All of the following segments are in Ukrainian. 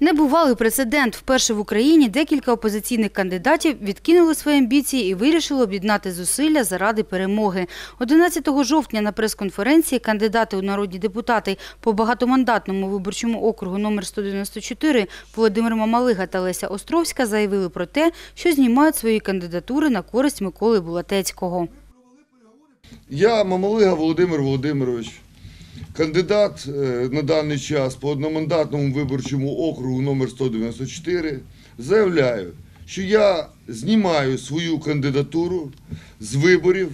Небувалий прецедент. Вперше в Україні декілька опозиційних кандидатів відкинули свої амбіції і вирішили об'єднати зусилля заради перемоги. 11 жовтня на прес-конференції кандидати у народні депутати по багатомандатному виборчому округу номер 194 Володимир Мамалига та Леся Островська заявили про те, що знімають свої кандидатури на користь Миколи Булатецького. Я Мамалига Володимир Володимирович, кандидат е, на даний час по одномандатному виборчому округу номер 194. Заявляю, що я знімаю свою кандидатуру з виборів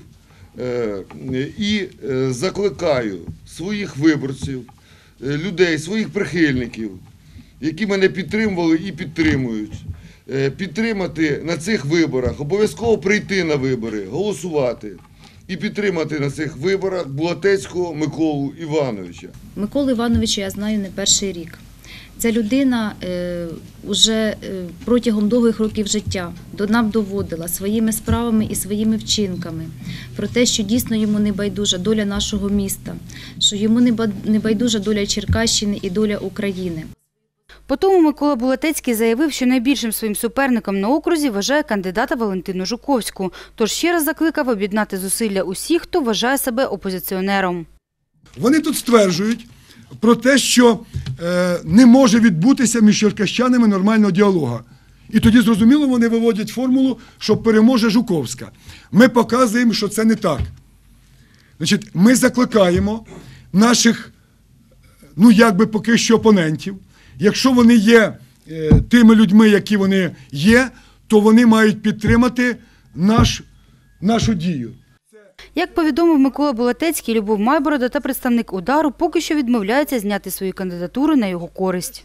е, і е, закликаю своїх виборців, людей, своїх прихильників, які мене підтримували і підтримують. Підтримати на цих виборах, обов'язково прийти на вибори, голосувати і підтримати на цих виборах Булатецького Миколу Івановича. Миколу Івановича я знаю не перший рік. Ця людина е, уже е, протягом довгих років життя до нам доводила своїми справами і своїми вчинками про те, що дійсно йому не байдужа доля нашого міста, що йому не байдужа доля Черкащини і доля України. По тому Микола Булатецький заявив, що найбільшим своїм суперником на окрузі вважає кандидата Валентину Жуковську. Тож ще раз закликав об'єднати зусилля усіх, хто вважає себе опозиціонером. Вони тут стверджують про те, що е, не може відбутися між черкащанами нормального діалогу. І тоді, зрозуміло, вони виводять формулу, що переможе Жуковська. Ми показуємо, що це не так. Значить, ми закликаємо наших, ну якби поки що опонентів. Якщо вони є е, тими людьми, які вони є, то вони мають підтримати наш, нашу дію. Як повідомив Микола Булатецький, Любов Майборода та представник удару поки що відмовляються зняти свою кандидатуру на його користь.